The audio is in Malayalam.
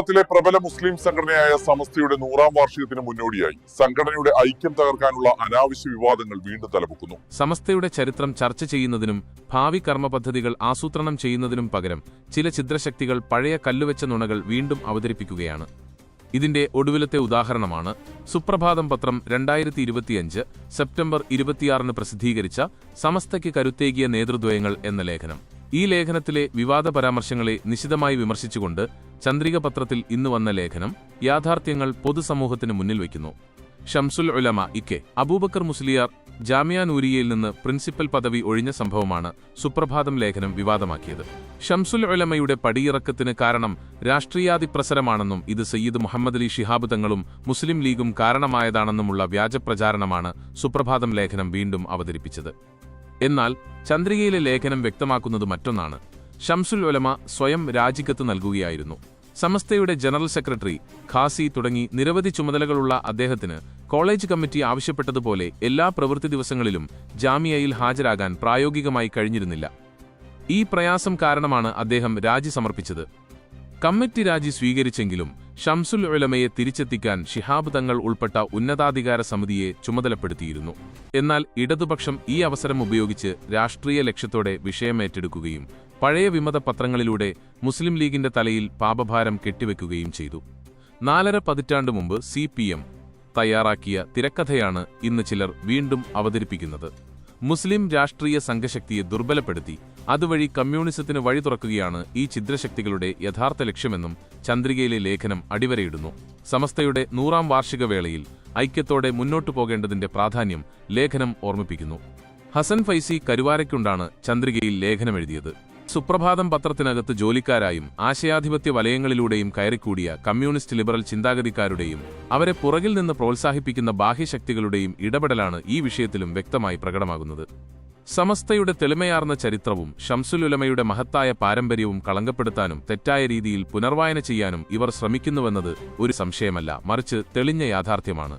കേരളത്തിലെ പ്രബല മുസ്ലിം സംഘടനയായ സമസ്തയുടെ നൂറാം വാർഷികത്തിന് മുന്നോടിയായി സംഘടനയുടെ ഐക്യം തകർക്കാനുള്ള അനാവശ്യ വിവാദങ്ങൾ വീണ്ടും തലപുക്കുന്നു. സമസ്തയുടെ ചരിത്രം ചർച്ച ചെയ്യുന്നതിനും ഭാവി കർമ്മ പദ്ധതികൾ ആസൂത്രണം ചെയ്യുന്നതിനും പകരം ചില ചിദ്രശക്തികൾ പഴയ കല്ലുവെച്ച നുണകൾ വീണ്ടും അവതരിപ്പിക്കുകയാണ്. ഇതിന്റെ ഒടുവിലത്തെ ഉദാഹരണമാണ് സുപ്രഭാതം പത്രം രണ്ടായിരത്തി ഇരുപത്തിയഞ്ച് സെപ്റ്റംബർ ഇരുപത്തിയാറിന് പ്രസിദ്ധീകരിച്ച സമസ്തയ്ക്ക് കരുത്തേകിയ നേതൃദ്വയങ്ങൾ എന്ന ലേഖനം. ഈ ലേഖനത്തിലെ വിവാദ പരാമർശങ്ങളെ നിശിതമായി വിമർശിച്ചുകൊണ്ട് ചന്ദ്രിക പത്രത്തിൽ ഇന്ന് വന്ന ലേഖനം യാഥാർത്ഥ്യങ്ങൾ പൊതുസമൂഹത്തിന് മുന്നിൽ വയ്ക്കുന്നു. ഷംസുൽ ഉലമ ഇക്കെ അബൂബക്കർ മുസ്ലിയാർ ജാമിയ നൂരിയയിൽ നിന്ന് പ്രിൻസിപ്പൽ പദവി ഒഴിഞ്ഞ സംഭവമാണ് സുപ്രഭാതം ലേഖനം വിവാദമാക്കിയത്. ഷംസുൽ ഉലമയുടെ പടിയിറക്കത്തിന് കാരണം രാഷ്ട്രീയാതിപ്രസരമാണെന്നും ഇത് സയ്യിദ് മുഹമ്മദ് അലി ഷിഹാബ് തങ്ങളും മുസ്ലിം ലീഗും കാരണമായതാണെന്നുമുള്ള വ്യാജപ്രചാരണമാണ് സുപ്രഭാതം ലേഖനം വീണ്ടും അവതരിപ്പിച്ചത്. എന്നാൽ ചന്ദ്രികയിലെ ലേഖനം വ്യക്തമാക്കുന്നത് മറ്റൊന്നാണ്. ഷംസുൽ ഒലമ സ്വയം രാജിക്കത്ത് നൽകുകയായിരുന്നു. സമസ്തയുടെ ജനറൽ സെക്രട്ടറി ഖാസി തുടങ്ങി നിരവധി ചുമതലകളുള്ള അദ്ദേഹത്തിന് കോളേജ് കമ്മിറ്റി ആവശ്യപ്പെട്ടതുപോലെ എല്ലാ പ്രവൃത്തി ദിവസങ്ങളിലും ജാമിയയിൽ ഹാജരാകാൻ പ്രായോഗികമായി കഴിഞ്ഞിരുന്നില്ല. ഈ പ്രയാസം കാരണമാണ് അദ്ദേഹം രാജി സമർപ്പിച്ചത്. കമ്മിറ്റി രാജി സ്വീകരിച്ചെങ്കിലും ഷംസുൽ ഉലമയെ തിരിച്ചെത്തിക്കാൻ ഷിഹാബ് തങ്ങൾ ഉൾപ്പെട്ട ഉന്നതാധികാര സമിതിയെ ചുമതലപ്പെടുത്തിയിരുന്നു. എന്നാൽ ഇടതുപക്ഷം ഈ അവസരം ഉപയോഗിച്ച് രാഷ്ട്രീയ ലക്ഷ്യത്തോടെ വിഷയമേറ്റെടുക്കുകയും പഴയ വിമത പത്രങ്ങളിലൂടെ മുസ്ലിം ലീഗിന്റെ തലയിൽ പാപഭാരം കെട്ടിവെക്കുകയും ചെയ്തു. നാലര പതിറ്റാണ്ട് മുമ്പ് സി തയ്യാറാക്കിയ തിരക്കഥയാണ് ഇന്ന് ചിലർ വീണ്ടും അവതരിപ്പിക്കുന്നത്. മുസ്ലിം രാഷ്ട്രീയ സംഘശക്തിയെ ദുർബലപ്പെടുത്തി അതുവഴി കമ്മ്യൂണിസത്തിന് വഴി തുറക്കുകയാണ് ഈ ഛിദ്രശക്തികളുടെ യഥാർത്ഥ ലക്ഷ്യമെന്നും ചന്ദ്രികയിലെ ലേഖനം അടിവരയിടുന്നു. സമസ്തയുടെ നൂറാം വാർഷിക വേളയിൽ ഐക്യത്തോടെ മുന്നോട്ടു പോകേണ്ടതിന്റെ പ്രാധാന്യം ലേഖനം ഓർമ്മിപ്പിക്കുന്നു. ഹസൻ ഫൈസി കരുവാരയ്ക്കുണ്ടാണ് ചന്ദ്രികയിൽ ലേഖനമെഴുതിയത്. സുപ്രഭാതം പത്രത്തിനകത്ത് ജോലിക്കാരായും ആശയാധിപത്യ വലയങ്ങളിലൂടെയും കയറിക്കൂടിയ കമ്മ്യൂണിസ്റ്റ് ലിബറൽ ചിന്താഗതിക്കാരുടെയും അവരെ പുറകിൽ നിന്ന് പ്രോത്സാഹിപ്പിക്കുന്ന ബാഹ്യശക്തികളുടെയും ഇടപെടലാണ് ഈ വിഷയത്തിലും വ്യക്തമായി പ്രകടമാകുന്നത്. സമസ്തയുടെ തെളിമയാർന്ന ചരിത്രവും ഷംസുലുലമയുടെ മഹത്തായ പാരമ്പര്യവും കളങ്കപ്പെടുത്താനും തെറ്റായ രീതിയിൽ പുനർവായന ചെയ്യാനും ഇവർ ശ്രമിക്കുന്നുവെന്നത് ഒരു സംശയമല്ല മറിച്ച് തെളിഞ്ഞ യാഥാർത്ഥ്യമാണ്.